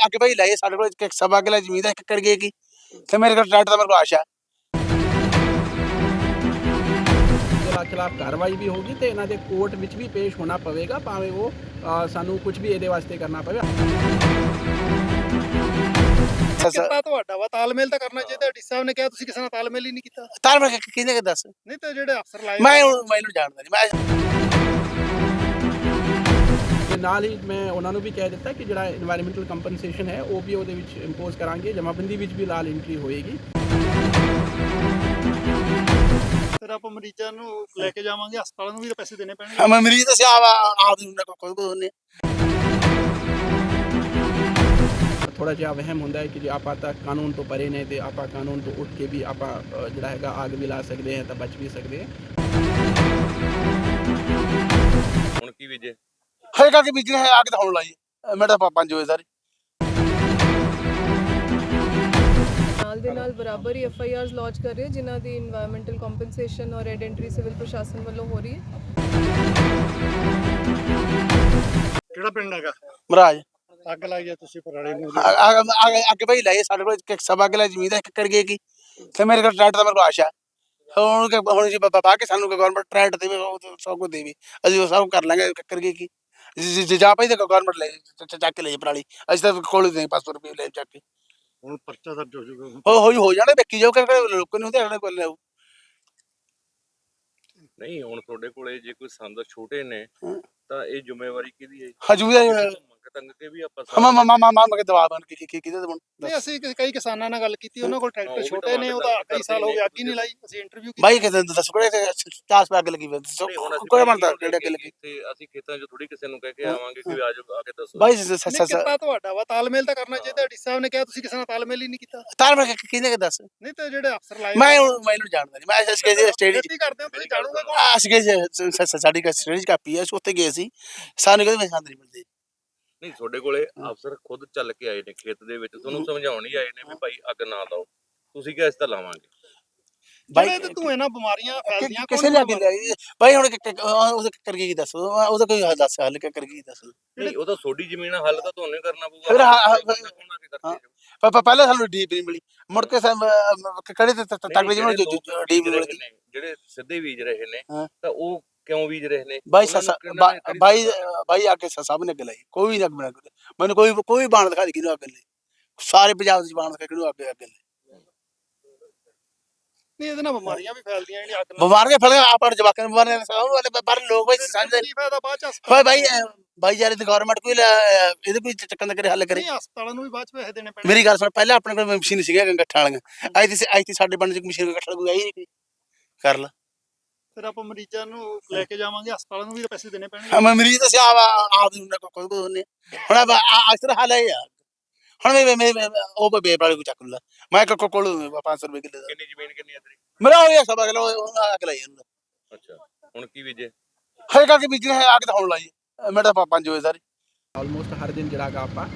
ਅੱਗੇ ਭਾਈ ਲਾਏ ਸਾਡੇ ਕੋਲ ਇੱਕ ਸਵਾ ਕਿਲਾ ਜ਼ਮੀਨ ਦਾ ਇੱਕ ਕਰ ਗਏ ਕੀ ਤੇ ਮੇਰੇ ਕੋਲ ਟਰੈਕਟਰ ਦਾ ਮੇਰੇ ਕੋਲ ਆਸ਼ਾ ਦੇ ਖਿਲਾਫ ਕਾਰਵਾਈ ਵੀ ਹੋਗੀ ਤੇ ਇਹਨਾਂ ਦੇ ਕੋਰਟ ਵਿੱਚ ਵੀ ਪੇਸ਼ ਹੋਣਾ ਪਵੇਗਾ ਭਾਵੇਂ ਉਹ ਅ, ਸਾਨੂੰ ਕੁਝ ਵੀ ਇਹਦੇ ਵਾਸਤੇ ਕਰਨਾ ਪਵੇ। ਕਿੱਤਾ ਤੁਹਾਡਾ ਵਾ ਤਾਲਮੇਲ ਤਾਂ ਕਰਨਾ ਚਾਹੀਦਾ। ਡੀ ਸਾਹਿਬ ਨੇ ਕਿਹਾ ਤੁਸੀਂ ਕਿਸੇ ਨਾਲ ਤਾਲਮੇਲ ਹੀ ਨਹੀਂ ਕੀਤਾ। ਤਾਂ ਮੈਂ ਕਿਹਨੇ ਕਿ ਦੱਸ? ਨਹੀਂ ਤਾਂ ਜਿਹੜੇ ਅਫਸਰ ਲਾਏ ਮੈਂ ਹੁਣ ਮੈਨੂੰ ਜਾਣਦਾ ਨਹੀਂ ਮੈਂ ਤੇ ਨਾਲ ਹੀ ਮੈਂ ਉਹਨਾਂ ਨੂੰ ਵੀ ਕਹਿ ਦਿੱਤਾ ਕਿ ਜਿਹੜਾ এনवायरमेंटल ਕੰਪਨਸੇਸ਼ਨ ਹੈ ਉਹ ਵੀ ਉਹਦੇ ਵਿੱਚ ਇੰਪੋਜ਼ ਕਰਾਂਗੇ ਜਮਾਬੰਦੀ ਵਿੱਚ ਵੀ ਲਾਲ ਐਂਟਰੀ ਹੋਏਗੀ। ਥੋੜਾ ਜਿਹਾ ਵਹਿਮ ਹੁੰਦਾ ਹੈ ਕਿ ਜੇ ਆਪਾਂ ਤਾਂ ਕਾਨੂੰਨ ਤੋਂ ਪਰੇ ਨੇ ਤੇ ਆਪਾਂ ਕਾਨੂੰਨ ਤੋਂ ਉੱਠ ਕੇ ਵੀ ਆਪਾਂ ਜਿਹੜਾ ਹੈਗਾ ਆਗ ਵੀ ਲਾ ਸਕਦੇ ਹਾਂ ਤਾਂ ਬਚ ਵੀ ਸਕਦੇ ਹਾਂ। ਹੁਣ ਕੀ ਵਿਜੇ ਹਰੇਕਾ ਕੇ ਬੀਜਣੇ ਹੈ ਆ ਕੇ ਤਾਂ ਹੁਣ ਲਾਈਏ ਮੇਰਾ ਪਾਪਾਂ ਜੋਏ ਸਾਰੇ। ਨਾਲ ਦੇ ਨਾਲ ਬਰਾਬਰ ਹੀ ਐਫ ਆਈ ਆਰਸ ਲੌਂਚ ਕਰ ਰਹੇ ਜਿਨ੍ਹਾਂ ਦੀ এনवायरमेंटल ਕੰਪਨਸੇਸ਼ਨ ਔਰ ਰੈਡ ਐਂਟਰੀ ਸਿਵਲ ਪ੍ਰਸ਼ਾਸਨ ਵੱਲੋਂ ਹੋ ਰਹੀ ਹੈ। ਕਿਹੜਾ ਪਿੰਡ ਹੈਗਾ? ਮਹਾਰਾਜ। ਅੱਗ ਲਾਈ ਹੈ ਤੁਸੀਂ ਪੁਰਾਣੇ ਨੂੰ ਅੱਗ ਭਾਈ ਲਾਈ ਸਾਡੇ ਕੋਲ ਇੱਕ ਸਭ ਅੱਗ ਲਾਈ ਜ਼ਮੀਨ ਦਾ ਇੱਕ ਕਰ ਗਏ ਕੀ। ਤੇ ਮੇਰੇ ਕੋਲ ਟਰੈਕਟਰ ਦਾ ਮੇਰੇ ਕੋਲ ਆਸ਼ਾ ਹੁਣ ਹੁਣ ਜੀ ਬਾਬਾ ਪਾ ਕੇ ਸਾਨੂੰ ਗਵਰਨਮੈਂਟ ਟਰੈਕਟਰ ਦੇਵੇ ਸਭ ਕੁਝ ਦੇਵੇ। ਅਸੀਂ ਉਹ ਸਭ ਕਰ ਲਾਂਗੇ ਕਰ ਗਏ ਕੀ। ਜੇ- ਜੇ ਜਾ ਪਈ ਤਾਂ ਗਵਰਨਮੈਂਟ ਲੈ ਚ- ਚ- ਚੱਕ ਕੇ ਲੈ ਪਰਾਲੀ ਅਸੀਂ ਤਾਂ ਕੋਲ ਦੇ 500 ਰੁਪਏ ਲੈ ਚੱਕ ਕੇ ਹੁਣ ਪਰਚਾ ਦਰਜ ਹੋ ਜਾਊਗਾ ਹੋ ਹੋ ਹੋ ਜਾਣਾ ਵੇਖੀ ਜਾਓ ਕਰ ਲੋਕਾਂ ਨੂੰ ਤੇ ਅਗਲੇ ਕੋਲ ਲਿਆਓ ਨਹੀਂ ਹੁਣ ਤੁਹਾਡੇ ਕੋਲੇ ਜੇ ਕੋਈ ਸੰਦ ਛੋਟੇ ਨੇ ਹਾਂ। ਤਾਂ ਇਹ ਜ਼ਿੰਮੇਵਾਰੀ ਕਿਹਦੀ ਹੈ ਜੀ? ਹਜੂਦਾ ਮੰਗ ਤੰਗ ਕੇ ਵੀ ਆਪਾਂ ਮਾ ਮਾ ਮਾ ਮਾ ਕੇ ਦਵਾ ਬਣ ਕੇ ਕੀ ਕੀ ਕਿਹਦੇ ਨਹੀਂ ਅਸੀਂ ਕਿ- ਕਈ ਕਿਸਾਨਾਂ ਨਾਲ ਗੱਲ ਕੀਤੀ ਉਹਨਾਂ ਕੋਲ ਹਾਂ, ਟਰੈਕਟਰ ਉਹ ਵੀ ਛੋਟੇ ਨੇ ਤਾਂ ਉਹਦਾ ਕਰਦੇ ਕਈ ਸਾਲ ਹੋ ਗਏ ਨੇ। ਅੱਗ ਹੀ ਨਹੀਂ ਲਾਈ ਅਸੀਂ ਇੰਟਰਵਿਊ ਬਾਈ ਕਿਤੇ। ਦੱਸ ਕੋੜੇ ਤੇ ਚਾਸ ਪੈ ਅੱਗ ਲੱਗੀ ਹੋਈ ਦੱਸੋ। ਨਹੀਂ, ਹੁਣ ਅਸੀਂ ਕੋਈ ਪਹਿਲੀ ਬਣਦਾ ਵਾਰ ਕਿਹੜੇ ਅੱਗ ਲੱਗੀ? ਇੱਥੇ ਅਸੀਂ ਖੇਤਾਂ 'ਚ ਥੋੜੀ ਕਿਸੇ ਨੂੰ ਕਹਿ ਕੇ ਹਾਂ, ਆਵਾਂਗੇ ਕਿ ਆਜੋ ਆ ਕੇ ਦੱਸੋ। ਬਾਈ ਸ ਸ ਨਹੀਂ ਸ ਕਿੱਤਾ ਤੁਹਾਡਾ ਵਾ ਤਾਲਮੇਲ ਤਾਂ ਕਰਨਾ ਚਾਹੀਦਾ ਡੀ ਸਾਹਿਬ ਨੇ ਕਿਹਾ ਤੁਸੀਂ ਕਿਸੇ ਨਾਲ ਤਾਲਮੇਲ ਹੀ ਨਹੀਂ ਕੀਤਾ। ਤਾਰ ਮੈਂ ਕਿਹਨੇ ਕਿ ਦੱਸ। ਨਹੀਂ ਤਾਂ ਜਿਹੜੇ ਅਫਸਰ ਲਾਏ ਮੈਂ ਹੁਣ ਮੈਨੂੰ ਜਾਣਦਾ ਨਹੀਂ ਮੈਂ ਅਸੀਂ ਗਏ ਸਟੇਡੀ ਖੇਤੀ ਕਰਦੇ ਹੋ ਤੁਸੀਂ ਜਾਣੋਗੇ ਕੌਣ ਅਸੀਂ ਗਏ ਸਾਡੀ ਕਾ ਸਟੇਡੀ ਕਾਪੀ ਹੈ ਅਸੀਂ ਉੱਥੇ ਗਏ ਸੀ। ਸਾਨੂੰ ਕਹਿੰਦੇ ਮੈਂ ਸੰਦ ਨਹੀਂ ਮਿਲਦੇ। ਨਹੀਂ ਤੁਹਾਡੇ ਕੋਲੇ ਅਫਸਰ ਖੁਦ ਚੱਲ ਕੇ ਆਏ ਨੇ ਖੇਤ ਦੇ ਵਿੱਚ। ਤੁਹਾਨੂੰ ਸਮਝਾਉਣ ਹੀ ਆਏ ਨੇ ਵੀ ਭਾਈ ਅੱਗ ਨਾ ਲਾਓ। ਤੁਸੀਂ ਕਿਹਾ ਇਸ ਤਾਂ ਲਾਵਾਂਗੇ। ਜਿਹੜੇ ਤੇ ਧੂਏ ਨਾਲ ਬਿਮਾਰੀਆਂ ਫੈਲਦੀਆਂ ਕਿਸੇ ਅੱਗੇ ਲਿਆਈ? ਬਾਈ ਹੁਣ ਉਹਦੇ ਕਰ ਕੀ ਦੱਸ? ਉਹਦਾ ਕੋਈ ਹੱਲ ਦੱਸ ਹੱਲ ਕਰ ਕੀ ਦੱਸ? ਨਹੀਂ ਉਹ ਤਾਂ ਤੁਹਾਡੀ ਜ਼ਮੀਨ ਹੱਲ ਤਾਂ ਤੁਹਾਨੂੰ ਹੀ ਕਰਨਾ ਪਊਗਾ। ਫਿਰ ਕਰਕੇ ਪਹਿਲਾਂ ਸਾਨੂੰ ਡੀਪ ਨਹੀਂ ਮਿਲੀ। ਮੁੜ ਕੇ ਤੇ ਤਗੜੇ ਜਿਹੇ ਜਿਹੜੇ ਡੀਪ ਮਿਲ ਗਈ। ਸਿੱਧੇ ਬੀਜ ਰਹੇ ਨੇ। ਤਾਂ ਉਹ ਕਿਉਂ ਬੀਜ ਰਹੇ ਨੇ? ਬਾਈ ਸੱਸਾ ਬਾਈ ਬਾਈ ਆ ਕੇ ਸਭ ਨੇ ਅੱਗ ਲਾਈ। ਕੋਈ ਨਹੀਂ ਅੱਗ ਬਣਾ ਕੇ ਮੈਨੂੰ ਕੋਈ ਕੋਈ ਬਾਣ ਦਿਖਾ ਦੇ ਕਿਹਨੂੰ ਅੱਗ ਲਾਈ। ਸਾਰੇ ਪੰਜਾਬ ਦੇ ਬਾਣ ਦਿਖਾ ਕਿਹਨੂੰ ਅੱਗ ਅੱਗ ਲਾਈ। ਨਹੀਂ ਇਹਦੇ ਨਾਲ ਬਿਮਾਰੀਆਂ ਵੀ ਫੈਲਦੀਆਂ ਜਿਹੜੀਆਂ ਅੱਗ ਨਾਲ। ਬਿਮਾਰੀਆਂ ਫੈਲ ਗਈਆਂ ਆਪਾਂ ਜਵਾਕਾਂ ਨੂੰ ਬਿਮਾਰੀਆਂ ਸਭ ਵਾਲੇ ਪਰ ਲੋਕ ਬਾਈ ਸਮਝਦੇ ਕੀ ਫਾਇਦਾ ਬਾਅਦ ਚ ਹੋਏ ਬਾਈ ਬਾਈ ਯਾਰ ਇਹ ਗਵਰਨਮੈਂਟ ਕੋਈ ਇਹਦੇ ਕੋਈ ਚੱਕਰ ਨਾ ਕਰੇ ਹੱਲ ਕਰੇ। ਨਹੀਂ ਹਸਪਤਾਲਾਂ ਨੂੰ ਵੀ ਬਾਅਦ ਚ ਪੈਸੇ ਦੇਣੇ ਪੈਣੇ। ਮੇਰੀ ਗੱਲ ਸੁਣ ਪਹਿਲਾਂ ਆਪਣੇ ਕੋਲ ਮਸ਼ੀਨ ਸੀਗੀਆਂ ਗੱਠਾਂ ਵਾਲੀਆਂ ਅੱਜ ਤੇ ਅੱਜ ਤੇ ਸਾਡੇ ਪਿੰਡ ਚ ਮਸ਼ੀਨ ਗੱਠਾਂ ਕੋਈ ਆਈ ਨਹੀਂ ਕਰ ਲਾ। ਫਿਰ ਆਪਾਂ ਮਰੀਜ਼ਾਂ ਨੂੰ ਲੈ ਕੇ ਜਾਵਾਂਗੇ ਹਸਪਤਾਲਾਂ ਨੂੰ ਵੀ ਤਾਂ ਪੈਸੇ ਦੇਣੇ ਪੈਣਗੇ। ਹਾਂ, ਮੈਂ ਮਰੀਜ਼ ਤਾਂ ਸਿਆ ਆਪ ਦੀ ਉਹਨਾਂ ਕੋਲ ਕੋਈ ਕੋਈ ਨਹੀਂ। ਹੁਣ ਆ ਅਕਸਰ ਹਾਲ ਹੈ ਯਾਰ ਹੁਣ ਮੈਂ ਮੈਂ ਉਹ ਬੇ ਵਾਲੇ ਕੋ ਚੱਕ ਲਾ। ਮੈਂ ਕੋ ਕੋਲ 500 ਰੁਪਏ ਕਿੱਲੇ ਦਾ। ਕਿੰਨੀ ਜ਼ਮੀਨ ਕਿੰਨੀ ਹੈ ਤੇਰੀ? ਮੇਰਾ ਹੋ ਗਿਆ ਸਭ ਅਗਲਾ ਉਹਨਾਂ ਅੱਗ ਲਾਈ ਜਾਂਦਾ। ਅੱਛਾ ਹੁਣ ਕੀ ਵਿਜੇ ਹਰੇ ਕਰਕੇ ਬੀਜਣੇ ਹੈ ਆ ਕੇ ਤਾਂ ਹੁਣ ਲਾਈ ਮੇਰਾ ਤਾਂ ਪੰਜ ਹੋਏ ਸਾਰੇ। ਆਲਮੋਸਟ ਹਰ ਦਿਨ ਜਿਹੜਾ ਹੈਗਾ ਆਪਾਂ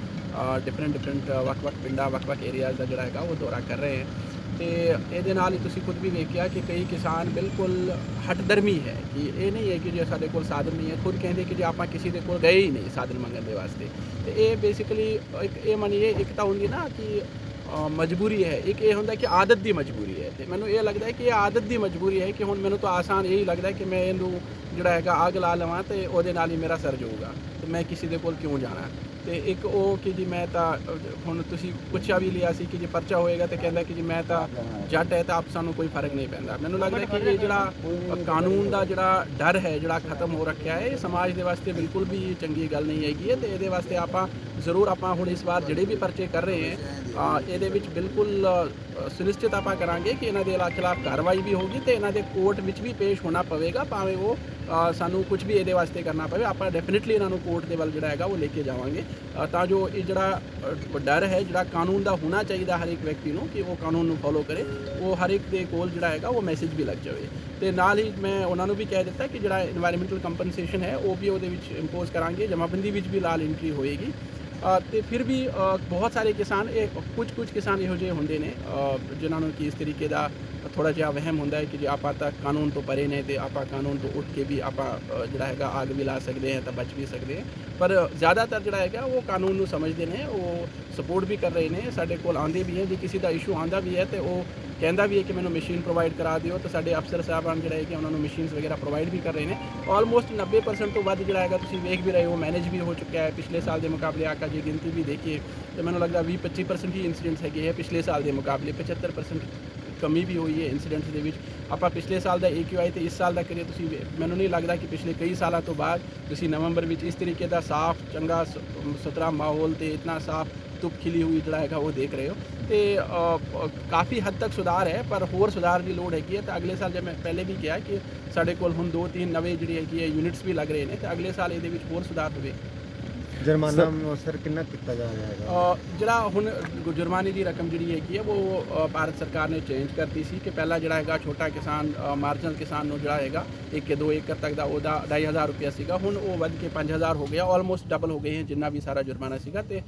ਡਿਫਰੈਂਟ ਡਿਫਰੈਂਟ ਵੱਖ-ਵੱਖ ਪਿੰਡਾਂ ਵੱਖ-ਵੱਖ ਏਰੀਆਜ਼ ਦਾ ਜਿਹੜਾ ਹੈਗਾ ਉਹ ਦੌਰਾ ਕਰ ਰਹੇ ਹਾਂ। ਤੇ ਇਹਦੇ ਨਾਲ ਹੀ ਤੁਸੀਂ ਖੁਦ ਵੀ ਵੇਖਿਆ ਕਿ ਕਈ ਕਿਸਾਨ ਬਿਲਕੁਲ ਹਟਦਰਮੀ ਹੈ ਕਿ ਇਹ ਨਹੀਂ ਹੈ ਕਿ ਜੇ ਸਾਡੇ ਕੋਲ ਸਾਧਨ ਨਹੀਂ ਹੈ, ਖੁਦ ਕਹਿੰਦੇ ਕਿ ਜੇ ਆਪਾਂ ਕਿਸੇ ਦੇ ਕੋਲ ਗਏ ਹੀ ਨਹੀਂ ਸਾਧਨ ਮੰਗਣ ਦੇ ਵਾਸਤੇ। ਤੇ ਇਹ ਬੇਸਿਕਲੀ ਇੱਕ ਇਹ ਮੰਨੀਏ ਇੱਕ ਤਾਂ ਹੁੰਦੀ ਨਾ ਕਿ ਮਜਬੂਰੀ ਹੈ। ਇੱਕ ਇਹ ਹੁੰਦਾ ਕਿ ਆਦਤ ਦੀ ਮਜਬੂਰੀ ਹੈ। ਤੇ ਮੈਨੂੰ ਇਹ ਲੱਗਦਾ ਹੈ ਕਿ ਇਹ ਆਦਤ ਦੀ ਮਜਬੂਰੀ ਹੈ ਕਿ ਹੁਣ ਮੈਨੂੰ ਤਾਂ ਆਸਾਨ ਇਹੀ ਲੱਗਦਾ ਕਿ ਮੈਂ ਇਹਨੂੰ ਜਿਹੜਾ ਹੈਗਾ ਅੱਗ ਲਾ ਲਵਾਂ ਤੇ ਉਹਦੇ ਨਾਲ ਹੀ ਮੇਰਾ ਸਰ ਜਾਊਗਾ। ਤੇ ਮੈਂ ਕਿਸੇ ਦੇ ਕੋਲ ਕਿਉਂ ਜਾਣਾ? ਤੇ ਇੱਕ ਉਹ ਕਿ ਜੀ ਮੈਂ ਤਾਂ, ਹੁਣ ਤੁਸੀਂ ਪੁੱਛਿਆ ਵੀ ਲਿਆ ਸੀ ਕਿ ਜੇ ਪਰਚਾ ਹੋਏਗਾ ਤੇ ਕਹਿੰਦਾ ਕਿ ਜੀ ਮੈਂ ਤਾਂ ਜੱਟ ਹੈ ਤਾਂ ਆਪ ਸਾਨੂੰ ਕੋਈ ਫ਼ਰਕ ਨਹੀਂ ਪੈਂਦਾ। ਮੈਨੂੰ ਲੱਗਦਾ ਕਿ ਇਹ ਜਿਹੜਾ ਕਾਨੂੰਨ ਦਾ ਜਿਹੜਾ ਡਰ ਹੈ, ਜਿਹੜਾ ਖਤਮ ਹੋ ਰੱਖਿਆ ਹੈ, ਇਹ ਸਮਾਜ ਦੇ ਵਾਸਤੇ ਬਿਲਕੁਲ ਵੀ ਚੰਗੀ ਗੱਲ ਨਹੀਂ ਹੈਗੀ ਹੈ ਤੇ ਇਹਦੇ ਵਾਸਤੇ ਆਪਾਂ ਜ਼ਰੂਰ ਆਪਾਂ ਹੁਣ ਇਸ ਵਾਰ ਜਿਹੜੇ ਵੀ ਪਰਚੇ ਕਰ ਰਹੇ ਹਾਂ ਇਹਦੇ ਵਿੱਚ ਬਿਲਕੁਲ ਸੁਨਿਸ਼ਚਿਤ ਆਪਾਂ ਕਰਾਂਗੇ ਕਿ ਇਹਨਾਂ ਦੇ ਖਿਲਾਫ ਕਾਰਵਾਈ ਵੀ ਹੋਊਗੀ ਤੇ ਇਹਨਾਂ ਦੇ ਕੋਰਟ ਵਿੱਚ ਵੀ ਪੇਸ਼ ਹੋਣਾ ਪਵੇਗਾ, ਭਾਵੇਂ ਉਹ ਸਾਨੂੰ ਕੁਝ ਵੀ ਇਹਦੇ ਵਾਸਤੇ ਕਰਨਾ ਪਵੇ, ਆਪਾਂ ਡੈਫੀਨਿਟਲੀ ਇਹਨਾਂ ਨੂੰ ਕੋਰਟ ਦੇ ਵੱਲ ਜਿਹੜਾ ਹੈਗਾ ਉਹ ਲੈ ਕੇ ਜਾਵਾਂਗੇ। ਤਾਂ ਜੋ ਇਹ ਜਿਹੜਾ ਡਰ ਹੈ, ਜਿਹੜਾ ਕਾਨੂੰਨ ਦਾ ਹੋਣਾ ਚਾਹੀਦਾ ਹਰ ਇੱਕ ਵਿਅਕਤੀ ਨੂੰ ਕਿ ਉਹ ਕਾਨੂੰਨ ਨੂੰ ਫੋਲੋ ਕਰੇ, ਉਹ ਹਰ ਇੱਕ ਦੇ ਕੋਲ ਜਿਹੜਾ ਹੈਗਾ ਉਹ ਮੈਸੇਜ ਵੀ ਲੱਗ ਜਾਵੇ। ਤੇ ਨਾਲ ਹੀ ਮੈਂ ਉਹਨਾਂ ਨੂੰ ਵੀ ਕਹਿ ਦਿੱਤਾ ਕਿ ਜਿਹੜਾ এনवायरमेंटल ਕੰਪਨਸੇਸ਼ਨ ਹੈ, ਉਹ ਵੀ ਉਹਦੇ ਵਿੱਚ ਇੰਪੋਜ਼ ਕਰਾਂਗੇ, ਜਮਾਬੰਦੀ ਵਿੱਚ ਵੀ ਲਾਲ ਐਂਟਰੀ ਹੋਏਗੀ। ਤੇ ਫਿਰ ਵੀ ਬਹੁਤ ਸਾਰੇ ਕਿਸਾਨ ਇਹ ਕੁਝ ਕੁਝ ਕਿਸਾਨ ਇਹੋ ਜਿਹੇ ਹੁੰਦੇ ਨੇ ਅ, ਜਿਨ੍ਹਾਂ ਨੂੰ ਕਿ ਇਸ ਤਰੀਕੇ ਦਾ ਥੋੜਾ ਜਿਹਾ ਵਹਿਮ ਹੁੰਦਾ ਹੈ ਕਿ ਜੇ ਆਪਾਂ ਤਾਂ ਕਾਨੂੰਨ ਤੋਂ ਪਰੇ ਨੇ ਤੇ ਆਪਾਂ ਕਾਨੂੰਨ ਤੋਂ ਉੱਠ ਕੇ ਵੀ ਆਪਾਂ ਜਿਹੜਾ ਹੈਗਾ ਆਗ ਵੀ ਲਾ ਸਕਦੇ ਹਾਂ ਤਾਂ ਬਚ ਵੀ ਸਕਦੇ ਹਾਂ। ਪਰ ਜ਼ਿਆਦਾਤਰ ਜਿਹੜਾ ਹੈਗਾ ਉਹ ਕਾਨੂੰਨ ਨੂੰ ਸਮਝਦੇ ਨੇ ਉਹ ਸਪੋਰਟ ਵੀ ਕਰ ਰਹੇ ਨੇ ਸਾਡੇ ਕੋਲ ਆਉਂਦੇ ਵੀ ਹੈ ਜੇ ਕਿਸੇ ਦਾ ਇਸ਼ੂ ਆਉਂਦਾ ਵੀ ਹੈ ਤੇ ਉਹ ਕਹਿੰਦਾ ਵੀ ਹੈ ਕਿ ਮੈਨੂੰ ਮਸ਼ੀਨ ਪ੍ਰੋਵਾਈਡ ਕਰਾ ਦਿਓ ਤਾਂ ਸਾਡੇ ਅਫਸਰ ਸਾਹਿਬਾਨ ਜਿਹੜਾ ਹੈ ਕਿ ਉਹਨਾਂ ਨੂੰ ਮਸ਼ੀਨਸ ਵਗੈਰਾ ਪ੍ਰੋਵਾਈਡ ਵੀ ਕਰ ਰਹੇ ਨੇ। ਆਲਮੋਸਟ 90% ਤੋਂ ਵੱਧ ਜਿਹੜਾ ਹੈਗਾ ਤੁਸੀਂ ਵੇਖ ਵੀ ਰਹੇ ਹੋ ਮੈਨੇਜ ਵੀ ਹੋ ਚੁੱਕਿਆ ਹੈ। ਪਿਛਲੇ ਸਾਲ ਦੇ ਮੁਕਾਬਲੇ ਆਕਾ ਜੀ ਗਿਣਤੀ ਵੀ ਦੇਖੀਏ ਤੇ ਮੈਨੂੰ ਲੱਗਦਾ 20-25% ਹੀ ਇਨਸੀਡੈਂਟਸ ਹੈਗੇ ਹੈ ਪਿਛਲੇ ਸਾਲ ਦੇ ਮੁਕਾਬਲੇ 75% ਕਮੀ ਵੀ ਹੋਈ ਹੈ ਇਨਸੀਡੈਂਟਸ ਦੇ ਵਿੱਚ। ਆਪਾਂ ਪਿਛਲੇ ਸਾਲ ਦਾ AQI ਤੇ ਇਸ ਸਾਲ ਦਾ ਕਰੀਏ, ਤੁਸੀਂ ਮੈਨੂੰ ਨਹੀਂ ਲੱਗਦਾ ਕਿ ਪਿਛਲੇ ਕਈ ਸਾਲਾਂ ਤੋਂ ਬਾਅਦ ਤੁਸੀਂ ਨਵੰਬਰ ਵਿੱਚ ਇਸ ਤਰੀਕੇ ਦਾ ਸਾਫ਼, ਚੰਗਾ ਸ- ਸੁਥਰਾ ਮਾਹੌਲ ਤੇ ਇਤਨਾ ਸਾਫ਼ ਧੁੱਪ ਖਿਲੀ ਹੋਈ ਜਿਹੜਾ ਹੈਗਾ ਉਹ ਦੇਖ ਰਹੇ ਹੋ। ਤੇ ਕਾਫੀ ਹੱਦ ਤੱਕ ਸੁਧਾਰ ਹੈ, ਪਰ ਹੋਰ ਸੁਧਾਰ ਦੀ ਲੋੜ ਹੈਗੀ ਹੈ। ਤਾਂ ਅਗਲੇ ਸਾਲ ਜੇ ਮੈਂ ਪਹਿਲੇ ਵੀ ਕਿਹਾ ਕਿ ਸਾਡੇ ਕੋਲ ਹੁਣ ਦੋ ਤਿੰਨ ਨਵੇਂ ਜਿਹੜੇ ਹੈਗੀ ਹੈ ਯੂਨਿਟਸ ਵੀ ਲੱਗ ਰਹੇ ਨੇ, ਤੇ ਅਗਲੇ ਸਾਲ ਇਹਦੇ ਵਿੱਚ ਹੋਰ ਸੁਧਾਰ ਹੋਵੇ। ਜੁਰਮਾਨਾ ਸਰ ਕਿੰਨਾ ਕੀਤਾ ਜਾ ਰਿਹਾ ਹੈਗਾ? ਜਿਹੜਾ ਹੁਣ ਜੁਰਮਾਨੇ ਦੀ ਰਕਮ ਜਿਹੜੀ ਹੈਗੀ ਹੈ ਉਹ ਭਾਰਤ ਸਰਕਾਰ ਨੇ ਚੇਂਜ ਕਰਤੀ ਸੀ ਕਿ ਪਹਿਲਾਂ ਜਿਹੜਾ ਹੈਗਾ ਛੋਟਾ ਕਿਸਾਨ ਮਾਰਜਨਲ ਕਿਸਾਨ ਨੂੰ ਜਿਹੜਾ ਹੈਗਾ 1 ਕੇ 2 ਏਕੜ ਤੱਕ ਦਾ ਉਹਦਾ 2500 ਰੁਪਇਆ ਸੀਗਾ। ਹੁਣ ਉਹ ਵੱਧ ਕੇ 5000 ਹੋ ਗਿਆ ਆਲਮੋਸਟ ਡਬਲ ਹੋ ਗਏ ਹੈ ਜਿੰਨਾ ਵੀ ਸਾਰਾ ਜੁਰਮਾਨਾ ਸੀਗਾ। ਤੇ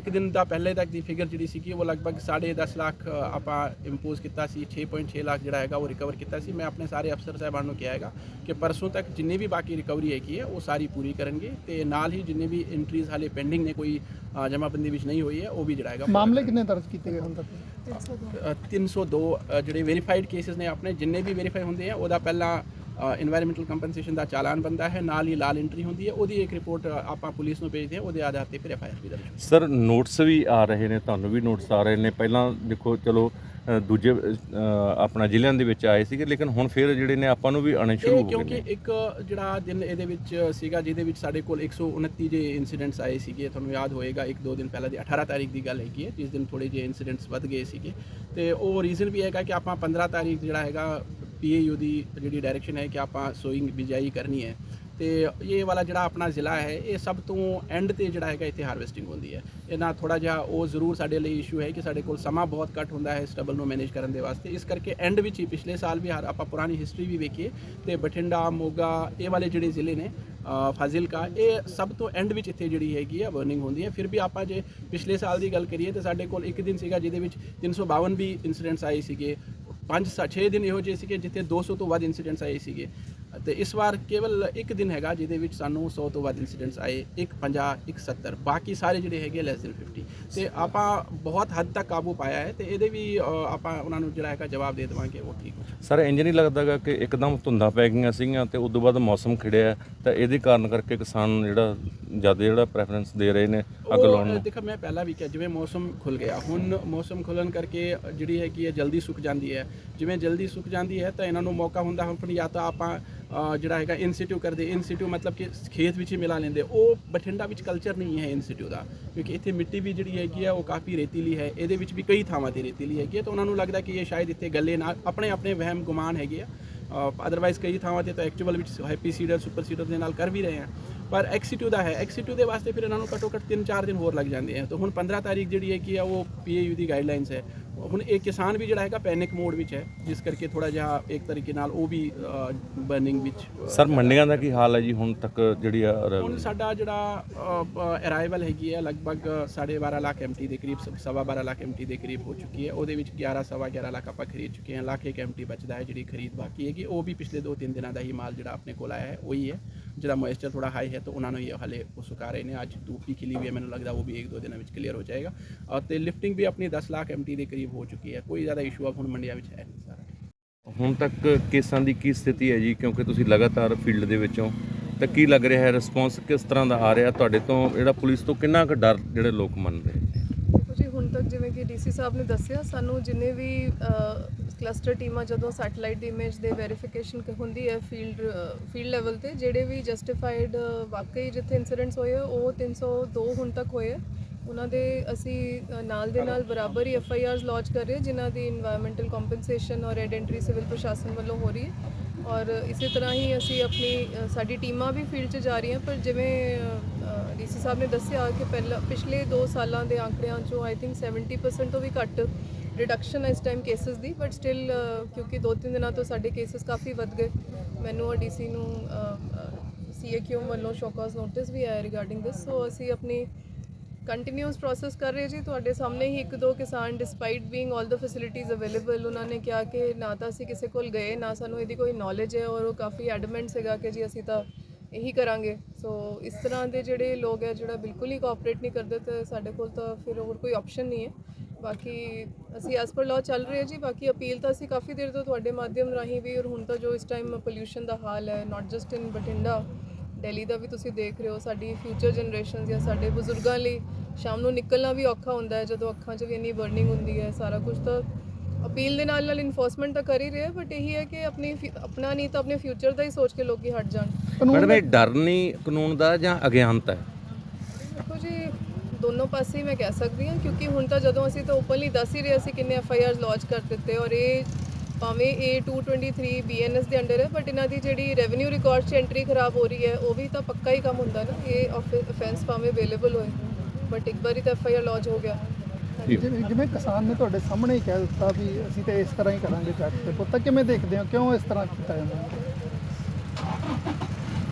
ਇੱਕ ਦਿਨ ਦਾ ਪਹਿਲੇ ਤੱਕ ਦੀ ਫਿਗਰ ਜਿਹੜੀ ਸੀਗੀ ਉਹ ਲਗਭਗ 10.5 ਲੱਖ ਆਪਾਂ ਇੰਪੋਜ਼ ਕੀਤਾ ਸੀ 6.6 ਲੱਖ ਜਿਹੜਾ ਹੈਗਾ ਉਹ ਰਿਕਵਰ ਕੀਤਾ ਸੀ। ਮੈਂ ਆਪਣੇ ਸਾਰੇ ਅਫਸਰ ਸਾਹਿਬਾਨ ਨੂੰ ਕਿਹਾ ਹੈਗਾ ਕਿ ਪਰਸੋਂ ਤੱਕ ਜਿੰਨੀ ਵੀ ਬਾਕੀ ਰਿਕਵਰੀ ਹੈਗੀ ਹੈ ਉਹ ਸਾਰੀ ਪੂਰੀ ਕਰਨਗੇ ਤੇ ਨਾਲ ਹੀ ਜਿੰਨੇ ਵੀ ਐਂਟਰੀਜ਼ ਹਾਲੇ ਪੈਂਡਿੰਗ ਨੇ ਕੋਈ ਅ, ਜਮ੍ਹਾਂਬੰਦੀ ਵਿੱਚ ਨਹੀਂ ਹੋਈ ਹੈ ਉਹ ਵੀ ਜਿਹੜਾ ਹੈਗਾ ਮਾਮਲੇ ਕਿੰਨੇ ਦਰਜ ਕੀਤੇ ਗਏ ਹੁਣ ਤੱਕ? ਅ, 302 ਅ, ਜਿਹੜੇ ਵੈਰੀਫਾਈਡ ਕੇਸਿਸ ਨੇ ਆਪਣੇ ਜਿੰਨੇ ਵੀ ਵੈਰੀਫਾਈ ਹੁੰਦੇ ਆ ਉਹਦਾ ਪਹਿਲਾਂ ਇਨਵਾਇਰਨਮੈਂਟਲ ਕੰਪਨਸੇਸ਼ਨ ਦਾ ਚਾਲਾਨ ਬੰਦਾ ਹੈ ਨਾਲ ਹੀ ਲਾਲ ਐਂਟਰੀ ਹੁੰਦੀ ਹੈ ਉਹਦੀ ਇੱਕ ਰਿਪੋਰਟ ਆਪਾਂ ਪੁਲਿਸ ਨੂੰ ਭੇਜਦੇ ਹਾਂ ਉਹਦੇ ਆਧਾਰ ਤੇ ਫਿਰ ਐਫਆਈਆਰ ਵੀ ਦਰਜ ਹੁੰਦੀ ਹੈ। ਸਰ ਨੋਟਸ ਵੀ ਆ ਰਹੇ ਨੇ ਤੁਹਾਨੂੰ ਵੀ ਨੋਟਸ ਆ ਰਹੇ ਨੇ ਪਹਿਲਾਂ ਦੇਖੋ ਚਲੋ ਦੂਜੇ ਆਪਣਾ ਜ਼ਿਲ੍ਹਿਆਂ ਦੇ ਵਿੱਚ ਆਏ ਸੀਗੇ ਲੇਕਿਨ ਹੁਣ ਫਿਰ ਜਿਹੜੇ ਨੇ ਆਪਾਂ ਨੂੰ ਵੀ ਆਉਣੇ ਸ਼ੁਰੂ ਹੋ ਗਏ ਕਿਉਂਕਿ ਇੱਕ ਜਿਹੜਾ ਦਿਨ ਇਹਦੇ ਵਿੱਚ ਸੀਗਾ ਜਿਹਦੇ ਵਿੱਚ ਸਾਡੇ ਕੋਲ 129 ਜੇ ਇਨਸੀਡੈਂਟਸ ਆਏ ਸੀਗੇ ਤੁਹਾਨੂੰ ਯਾਦ ਹੋਏਗਾ ਇੱਕ ਦੋ ਦਿਨ ਪਹਿਲਾਂ ਦੀ 18 ਤਾਰੀਖ ਦੀ ਗੱਲ ਹੈਗੀ ਹੈ ਜਿਸ ਦਿਨ ਥੋੜੇ ਜਿਹੇ ਇਨਸੀਡੈਂਟਸ ਵੱਧ ਗਏ ਸੀਗੇ। ਤੇ ਉਹ ਰੀਜ਼ਨ ਵੀ ਹੈਗਾ ਕਿ ਆਪਾਂ 15 ਤਾਰੀਖ ਜਿਹੜਾ ਹੈਗਾ ਪੀਏਯੂ ਦੀ ਜਿਹੜੀ ਡਾਇਰੈਕਸ਼ਨ ਹੈ ਕਿ ਆਪਾਂ ਸੋਇੰਗ ਬਿਜਾਈ ਕਰਨੀ ਹੈ। ਤੇ ਇਹ ਵਾਲਾ ਜਿਹੜਾ ਆਪਣਾ ਜ਼ਿਲ੍ਹਾ ਹੈ, ਇਹ ਸਭ ਤੋਂ ਐਂਡ ਤੇ ਜਿਹੜਾ ਹੈਗਾ ਇੱਥੇ ਹਾਰਵੈਸਟਿੰਗ ਹੁੰਦੀ ਹੈ। ਇਹਨਾਂ ਥੋੜਾ ਜਿਹਾ ਉਹ ਜ਼ਰੂਰ ਸਾਡੇ ਲਈ ਇਸ਼ੂ ਹੈ ਕਿ ਸਾਡੇ ਕੋਲ ਸਮਾਂ ਬਹੁਤ ਘੱਟ ਹੁੰਦਾ ਹੈ ਸਟਬਲ ਨੂੰ ਮੈਨੇਜ ਕਰਨ ਦੇ ਵਾਸਤੇ। ਇਸ ਕਰਕੇ ਐਂਡ ਵਿੱਚ ਹੀ ਪਿਛਲੇ ਸਾਲ ਵੀ ਹਰ, ਆਪਾਂ ਪੁਰਾਣੀ ਹਿਸਟਰੀ ਵੀ ਵੇਖੀਏ ਤੇ ਬਠਿੰਡਾ, ਮੋਗਾ, ਇਹ ਵਾਲੇ ਜਿਹੜੇ ਜ਼ਿਲ੍ਹੇ ਨੇ ਫਾਜ਼ਿਲਕਾ, ਇਹ ਸਭ ਤੋਂ ਐਂਡ ਵਿੱਚ ਇੱਥੇ ਜਿਹੜੀ ਹੈਗੀ ਆ ਬਰਨਿੰਗ ਹੁੰਦੀ ਹੈ। ਫਿਰ ਵੀ ਆਪਾਂ ਜੇ ਪਿਛਲੇ ਸਾਲ ਦੀ ਗੱਲ ਕਰੀਏ ਤੇ ਸਾਡੇ ਕੋਲ ਇੱਕ ਦਿਨ ਸੀਗਾ ਜਿਹਦੇ ਵਿੱਚ 352 ਵੀ ਇਨਸੀਡੈਂਟਸ ਆਏ ਸੀਗੇ। ਪੰਜ 6 ਦਿਨ ਇਹੋ ਜਿਹੇ ਸੀਗੇ ਜਿੱਥੇ 200 ਤੋਂ ਵੱਧ ਇਨਸੀਡੈਂਟਸ ਆਏ ਸੀਗੇ। ਤੇ ਇਸ ਵਾਰ ਕੇਵਲ ਇੱਕ ਦਿਨ ਹੈਗਾ ਜਿਹਦੇ ਵਿੱਚ ਸਾਨੂੰ 100 ਤੋਂ ਵੱਧ ਇਨਸੀਡੈਂਟਸ ਆਏ ਇੱਕ 50 ਇੱਕ 70 ਬਾਕੀ ਸਾਰੇ ਜਿਹੜੇ ਹੈਗੇ ਲੈਸ ਦੈਨ 50 ਤੇ ਆਪਾਂ ਬਹੁਤ ਹੱਦ ਤੱਕ ਕਾਬੂ ਪਾਇਆ ਹੈ ਤੇ ਇਹਦੇ ਵੀ ਆਪਾਂ ਉਹਨਾਂ ਨੂੰ ਜਿਹੜਾ ਹੈਗਾ ਜਵਾਬ ਦੇ ਦੇਵਾਂਗੇ ਉਹ ਠੀਕ। ਸਰ ਇੰਜ ਨਹੀਂ ਲੱਗਦਾਗਾ ਕਿ ਇੱਕਦਮ ਧੁੰਦਾਂ ਪੈ ਗਈਆਂ ਸੀਗੀਆਂ ਤੇ ਉਸ ਤੋਂ ਬਾਅਦ ਮੌਸਮ ਖਿੜਿਆ ਤਾਂ ਇਹਦੇ ਕਾਰਨ ਕਰਕੇ ਕਿਸਾਨ ਜਿਹੜਾ ਜ਼ਿਆਦਾ ਜਿਹੜਾ ਪ੍ਰੈਫਰੈਂਸ ਦੇ ਰਹੇ ਨੇ ਅੱਗ ਲਾਉਣ ਨੂੰ? ਦੇਖੋ ਮੈਂ ਪਹਿਲਾਂ ਵੀ ਕਿਹਾ ਜਿਵੇਂ ਮੌਸਮ ਖੁੱਲ ਗਿਆ ਹੁਣ ਮੌਸਮ ਖੁੱਲਣ ਕਰਕੇ ਜਿਹੜੀ ਹੈ ਕਿ ਇਹ ਜਲਦੀ ਸੁੱਕ ਜਾਂਦੀ ਹੈ। ਜਿਵੇਂ ਜਲਦੀ ਸੁੱਕ ਜਾਂਦੀ ਹੈ ਤਾਂ ਇਹਨਾਂ ਨੂੰ ਮੌਕਾ ਹੁੰਦਾ ਹੁਣ ਜਾਂ ਤਾਂ ਆਪਾਂ ਜਿਹੜਾ ਹੈਗਾ ਇਨਸਟੀਟਿਊ ਕਰਦੇ ਇਨਸਟੀਟਿਊ ਮਤਲਬ ਕਿ ਖੇਤ ਵਿੱਚ ਹੀ ਮਿਲਾ ਲੈਂਦੇ। ਉਹ ਬਠਿੰਡਾ ਵਿੱਚ ਕਲਚਰ ਨਹੀਂ ਹੈ ਇਨਸਟੀਟਿਊ ਦਾ, ਕਿਉਂਕਿ ਇੱਥੇ ਮਿੱਟੀ ਵੀ ਜਿਹੜੀ ਹੈਗੀ ਆ, ਉਹ ਕਾਫੀ ਰੇਤੀਲੀ ਹੈ। ਇਹਦੇ ਵਿੱਚ ਵੀ ਕਈ ਥਾਵਾਂ ਤੇ ਰੇਤੀਲੀ ਹੈਗੀ ਹੈ ਤਾਂ ਉਹਨਾਂ ਨੂੰ ਲੱਗਦਾ ਕਿ ਇਹ ਸ਼ਾਇਦ ਇੱਥੇ ਗੱਲੇ ਨਾਲ ਆਪਣੇ ਆਪਣੇ ਵਹਿਮ ਗੁਮਾਨ ਹੈਗੇ ਆ। ਅਦਰਵਾਈਜ਼ ਕਈ ਥਾਵਾਂ ਤੇ ਤਾਂ ਐਕਚੁਅਲ ਵਿੱਚ ਹੈਪੀ ਸੀਡਰ ਸੁਪਰ ਸੀਡਰ ਦੇ ਨਾਲ ਕਰ ਵੀ ਰਹੇ ਆ। ਪਰ ਐਕਸੀਟਿਊ ਦਾ ਹੈ। ਐਕਸੀਟਿਊ ਦੇ ਵਾਸਤੇ ਫਿਰ ਇਹਨਾਂ ਨੂੰ ਘੱਟੋ ਘੱਟ 3-4 ਦਿਨ ਹੋਰ ਲੱਗ ਜਾਂਦੇ ਆ। ਤਾਂ ਹੁਣ 15 ਤਾਰੀਖ ਜਿਹੜੀ ਹੈ ਕਿ ਆ ਉਹ ਪੀਏਯੂ ਦੀ ਗਾਈਡਲਾਈਨਸ ਹੈ। ਹੁਣ ਇਹ ਕਿਸਾਨ ਵੀ ਜਿਹੜਾ ਹੈਗਾ ਪੈਨਿਕ ਮੋਡ ਵਿੱਚ ਹੈ। ਜਿਸ ਕਰਕੇ ਥੋੜਾ ਜਿਹਾ ਇੱਕ ਤਰੀਕੇ ਨਾਲ ਉਹ ਵੀ ਬਰਨਿੰਗ ਵਿੱਚ ਸਰ ਮੰਡੀਆਂ ਦਾ ਕੀ ਹਾਲ ਹੈ ਜੀ? ਹੁਣ ਤੱਕ ਜਿਹੜੀ ਹੁਣ ਸਾਡਾ ਜਿਹੜਾ ਅਰਾਈਵਲ ਹੈਗੀ ਹੈ ਲਗਭਗ 12.5 ਲੱਖ ਐਮਟੀ ਦੇ ਕਰੀਬ ਸ- ਸਵਾ 12 ਲੱਖ ਐਮਟੀ ਦੇ ਕਰੀਬ ਹੋ ਚੁੱਕੀ ਹੈ। ਉਹਦੇ ਵਿੱਚ 11 ਸਵਾ 11 ਲੱਖ ਆਪਾਂ ਖਰੀਦ ਚੁੱਕੇ ਹਾਂ। ਲੱਖ ਇੱਕ ਐਮਟੀ ਬਚਦਾ ਹੈ ਜਿਹੜੀ ਖਰੀਦ ਬਾਕੀ ਹੈਗੀ। ਉਹ ਵੀ ਪਿਛਲੇ 2-3 ਦਿਨਾਂ ਦਾ ਹੀ ਮਾਲ ਜਿਹੜਾ ਆਪਣੇ ਕੋਲ ਆਇਆ ਹੈ ਉਹੀ ਹੈ। ਜਿਹੜਾ ਮੋਇਸਚਰ ਥੋੜਾ ਹਾਈ ਹੈ ਤਾਂ ਉਹਨਾਂ ਨੂੰ ਇਹ ਹਾਲੇ ਉਹ ਸੁਕਾ ਰਹੇ ਨੇ। ਅੱਜ ਧੂਪ ਵੀ ਖਿਲੀ ਹੋਈ ਹੈ ਮੈਨੂੰ ਲੱਗਦਾ ਉਹ ਵੀ ਇੱਕ ਦੋ ਦਿਨਾਂ ਵਿੱਚ ਕਲੀਅਰ ਹੋ ਜਾਏਗਾ। ਅ, ਤੇ ਲਿਫਟਿੰਗ ਵੀ ਆਪਣੀ 10 ਲੱਖ ਐਮਟੀ ਦੇ ਕਰੀਬ ਹੋ ਚੁੱਕੀ ਹੈ। ਕੋਈ ਜ਼ਿਆਦਾ ਇਸ਼ੂ ਆ ਹੁਣ ਮੰਡੀਆਂ ਵਿੱਚ ਹੈ ਨਹੀਂ ਸਾਰਾ। ਹੁਣ ਤੱਕ ਕੇਸਾਂ ਦੀ ਕੀ ਸਥਿਤੀ ਹੈ ਜੀ? ਕਿਉਂਕਿ ਤੁਸੀਂ ਲਗਾਤਾਰ ਫੀਲਡ ਦੇ ਵਿੱਚੋਂ ਤਾਂ ਕੀ ਲੱਗ ਰਿਹਾ ਹੈ? ਰਿਸਪੌਂਸ ਕਿਸ ਤਰ੍ਹਾਂ ਦਾ ਆ ਰਿਹਾ? ਤੁਹਾਡੇ ਤੋਂ ਜਿਹੜਾ ਪੁਲਿਸ ਤੋਂ ਕਿੰਨਾ ਕੁ ਡਰ ਜਿਹੜੇ ਲੋਕ ਮੰਨ ਰਹੇ ਨੇ? ਦੇਖੋ ਜੀ ਹੁਣ ਤੱਕ ਜਿਵੇਂ ਕਿ ਡੀਸੀ ਸਾਹਿਬ ਨੇ ਦੱਸਿਆ ਸਾਨੂੰ ਜਿੰਨੇ ਵੀ ਕਲਸਟਰ ਟੀਮਾਂ ਜਦੋਂ ਸੈਟੇਲਾਈਟ ਦੀ ਇਮੇਜ ਦੇ ਵੈਰੀਫਿਕੇਸ਼ਨ ਹੁੰਦੀ ਹੈ ਫੀਲਡ ਫੀਲਡ ਲੈਵਲ ਤੇ, ਜਿਹੜੇ ਵੀ ਜਸਟੀਫਾਈਡ ਵਾਕਈ ਜਿੱਥੇ ਇਨਸੀਡੈਂਟਸ ਹੋਏ, ਉਹ 302 ਹੁਣ ਤੱਕ ਹੋਏ ਉਹਨਾਂ ਦੇ ਅਸੀਂ ਨਾਲ ਦੇ ਨਾਲ ਬਰਾਬਰ ਹੀ ਐਫ ਆਈ ਆਰਸ ਲਾਂਚ ਕਰ ਰਹੇ ਜਿਨ੍ਹਾਂ ਦੀ এনवायरमेंटल ਕੰਪਨਸੇਸ਼ਨ ਔਰ ਐਡ ਐਂਟਰੀ ਸਿਵਲ ਪ੍ਰਸ਼ਾਸਨ ਵੱਲੋਂ ਹੋ ਰਹੀ ਹੈ। ਔਰ ਇਸੇ ਤਰ੍ਹਾਂ ਹੀ ਅਸੀਂ ਆਪਣੀ ਸਾਡੀ ਟੀਮਾਂ ਵੀ ਫੀਲਡ 'ਚ ਜਾ ਰਹੀਆਂ, ਪਰ ਜਿਵੇਂ ਡੀਸੀ ਸਾਹਿਬ ਨੇ ਦੱਸਿਆ ਕਿ ਪਹਿਲਾਂ, ਪਿਛਲੇ 2 ਸਾਲਾਂ ਦੇ ਆંકੜਿਆਂ 'ਚੋਂ ਆਈ ਥਿੰਕ 70% ਤੋਂ ਵੀ ਘੱਟ ਰਿਡਕਸ਼ਨ ਹੈ ਇਸ ਟਾਈਮ ਕੇਸਸ ਦੀ ਬਟ ਸਟਿਲ ਕਿਉਂਕਿ 2-3 ਦਿਨਾਂ ਤੋਂ ਸਾਡੇ ਕੇਸਸ ਕਾਫੀ ਵੱਧ ਗਏ। ਮੈਨੂੰ ਔਰ ਡੀਸੀ ਨੂੰ ਸੀਏਕਿਊ ਵੱਲੋਂ ਸ਼ੋਕਾਜ਼ ਨੋਟਿਸ ਵੀ ਆਇਆ ਰਿਗਾਰਡਿੰਗ ਦਿਸ ਸੋ ਅਸੀਂ ਆਪਣੀ ਕੰਟੀਨਿਊਸ ਪ੍ਰੋਸੈਸ ਕਰ ਰਹੇ ਜੀ। ਤੁਹਾਡੇ ਸਾਹਮਣੇ ਹੀ ਇੱਕ ਦੋ ਕਿਸਾਨ despite being 올 the facilities available ਉਹਨਾਂ ਨੇ ਕਿਹਾ ਕਿ ਨਾ ਤਾਂ ਅਸੀਂ ਕਿਸੇ ਕੋਲ ਗਏ, ਨਾ ਸਾਨੂੰ ਇਹਦੀ ਕੋਈ ਨੌਲੇਜ ਹੈ ਔਰ ਉਹ ਕਾਫੀ ਐਡਮੈਂਟ ਸੀਗਾ ਕਿ ਜੀ ਅਸੀਂ ਤਾਂ ਇਹੀ ਕਰਾਂਗੇ। ਸੋ ਇਸ ਤਰ੍ਹਾਂ ਦੇ ਜਿਹੜੇ ਲੋਕ ਹੈ, ਜਿਹੜਾ ਬਿਲਕੁਲ ਹੀ ਕੋਆਪਰੇਟ ਨਹੀਂ ਕਰਦੇ, ਤੇ ਸਾਡੇ ਕੋਲ ਤਾਂ ਫਿਰ ਹੋਰ ਕੋਈ ਆਪਸ਼ਨ ਨਹੀਂ ਹੈ। ਬਾਕੀ ਅਸੀਂ ਐਸ ਪਰ ਲਾਅ ਚੱਲ ਰਹੇ ਹਾਂ ਜੀ, ਬਾਕੀ ਅਪੀਲ ਤਾਂ ਅਸੀਂ ਕਾਫੀ ਦੇਰ ਤੋਂ ਤੁਹਾਡੇ ਮਾਧਿਅਮ ਰਾਹੀਂ ਵੀ, ਔਰ ਹੁਣ ਤਾਂ ਜੋ ਇਸ ਟਾਈਮ ਪੋਲਿਊਸ਼ਨ ਦਾ ਹਾਲ ਹੈ not just in Bathinda, Delhi ਦਾ ਵੀ ਤੁਸੀਂ ਦੇਖ ਰਹੇ ਹੋ, ਸਾਡੀ ਫਿਊਚਰ ਜਨਰੇਸ਼ਨ ਜਾਂ ਸਾਡੇ ਬਜ਼ੁਰਗਾਂ ਲਈ ਸ਼ਾਮ ਨੂੰ ਨਿਕਲਣਾ ਵੀ ਔਖਾ ਹੁੰਦਾ ਹੈ, ਜਦੋਂ ਅੱਖਾਂ 'ਚ ਵੀ ਇੰਨੀ ਬਰਨਿੰਗ ਹੁੰਦੀ ਹੈ, ਸਾਰਾ ਕੁਝ ਤਾਂ ਅਪੀਲ ਦੇ ਨਾਲ ਨਾਲ ਇਨਫੋਰਸਮੈਂਟ ਤਾਂ ਕਰ ਹੀ ਰਹੇ ਬਟ ਇਹੀ ਹੈ ਕਿ ਆਪਣੀ ਫਿ- ਆਪਣਾ ਨਹੀਂ ਤਾਂ ਆਪਣੇ ਫਿਊਚਰ ਦਾ ਹੀ ਸੋਚ ਕੇ ਲੋਕੀ ਹਟ ਜਾਣ। ਮੈਡਮ, ਇਹ ਡਰ ਨਹੀਂ ਕਾਨੂੰਨ ਦਾ ਜਾਂ ਅਗਿਆਨਤਾ ਹੈ? ਦੋਨੋਂ ਪਾਸੇ ਹੀ ਮੈਂ ਕਹਿ ਸਕਦੀ ਹਾਂ ਕਿਉਂਕਿ ਹੁਣ ਤਾਂ ਜਦੋਂ ਅਸੀਂ ਤਾਂ ਓਪਨਲੀ ਦੱਸ ਹੀ ਰਹੇ ਅਸੀਂ ਕਿੰਨੇ ਐਫ ਆਈ ਆਰਸ ਲੌਂਚ ਕਰ ਦਿੱਤੇ ਔਰ ਇਹ ਭਾਵੇਂ ਇਹ 223 ਬੀਐਨਐਸ ਦੇ ਅੰਡਰ ਹੈ ਬਟ ਇਹਨਾਂ ਦੀ ਜਿਹੜੀ ਰੈਵਨਿਊ ਰਿਕਾਰਡ 'ਚ ਐਂਟਰੀ ਖਰਾਬ ਹੋ ਰਹੀ ਹੈ ਉਹ ਵੀ ਤਾਂ ਪੱਕਾ ਹੀ ਕੰਮ ਹੁੰਦਾ ਨਾ ਇਹ ਅਫੈਂਸ ਭਾਵੇਂ ਅਵੇਲੇਬਲ ਹੋਏ ਬਟ ਇੱਕ ਵਾਰੀ ਤਾਂ ਐਫ ਆਈ ਆਰ ਲੌਂਚ ਹੋ ਗਿਆ। ਜਿਵੇਂ ਜਿਵੇਂ ਕਿਸਾਨ ਨੇ ਤੁਹਾਡੇ ਸਾਹਮਣੇ ਹੀ ਕਹਿ ਦਿੱਤਾ ਵੀ ਅਸੀਂ ਤਾਂ ਇਸ ਤਰ੍ਹਾਂ ਹੀ ਕਰਾਂਗੇ ਜੱਟ ਤੇ। ਪੁੱਤ ਕਿਵੇਂ ਦੇਖਦੇ ਹੋ? ਕਿਉਂ ਇਸ ਤਰ੍ਹਾਂ ਕੀਤਾ ਜਾਂਦਾ? ਹੈ?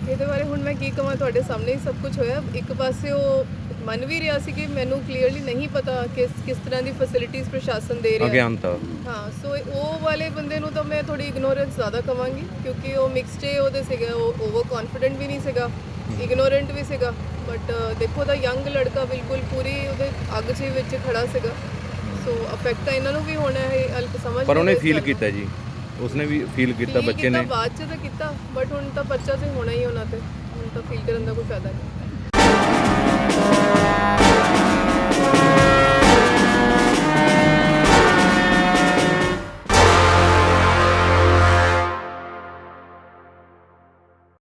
ਇਹਦੇ ਬਾਰੇ ਹੁਣ ਮੈਂ ਕੀ ਕਹਾਂ ਤੁਹਾਡੇ ਸਾਹਮਣੇ ਹੀ ਸਭ ਕੁਝ ਹੋਇਆ। ਇੱਕ ਪਾਸੇ ਉਹ ਮੰਨ ਵੀ ਰਿਹਾ ਸੀ ਕਿ ਮੈਨੂੰ ਕਲੀਅਰਲੀ ਨਹੀਂ ਪਤਾ ਕਿਸ ਕਿਸ ਤਰ੍ਹਾਂ ਦੀ ਫੈਸਿਲਿਟੀਆਂ ਪ੍ਰਸ਼ਾਸਨ ਦੇ ਰਿਹਾ। ਹੈ ਅਗਿਆਨਤਾ ਹਾਂ ਸੋ ਉਹ ਵਾਲੇ ਬੰਦੇ ਨੂੰ ਤਾਂ ਮੈਂ ਥੋੜੀ ਇਗਨੋਰੈਂਸ ਜ਼ਿਆਦਾ ਕਵਾਂਗੀ ਕਿਉਂਕਿ ਉਹ ਮਿਕਸਡ ਏ ਉਹਦੇ ਸੀਗਾ ਉਹ ਓਵਰ ਕੌਨਫੀਡੈਂਟ ਵੀ ਨਹੀਂ ਸੀਗਾ ਇਗਨੋਰੈਂਟ ਵੀ ਸੀਗਾ। ਬਟ ਦੇਖੋ ਦਾ ਯੰਗ ਲੜਕਾ ਬਿਲਕੁਲ ਪੂਰੀ ਉਹਦੇ ਅੱਗ 'ਚ ਵਿੱਚ ਖੜਾ ਸੀਗਾ। ਸੋ ਅਫੈਕਟ ਤਾਂ ਇਹਨਾਂ ਨੂੰ ਵੀ ਹੋਣਾ ਹੈ ਅਲਪ ਸਮਝ ਪਰ ਉਹਨੇ ਫੀਲ। ਕੀਤਾ ਜੀ। ਉਸਨੇ ਵੀ ਫੀਲ ਕੀਤਾ Feel ਬੱਚੇ ਨੇ। ਬਾਅਦ 'ਚ ਤਾਂ ਕੀਤਾ ਬਟ ਹੁਣ ਤਾਂ ਬੱਚਾ ਤੇ ਹੋਣਾ ਹੀ ਉਹਨਾਂ ਤੇ। ਹੁਣ ਤਾਂ ਫੀਲ ਕਰਨ ਦਾ ਕੋਈ ਫਾਇਦਾ ਨਹੀਂ।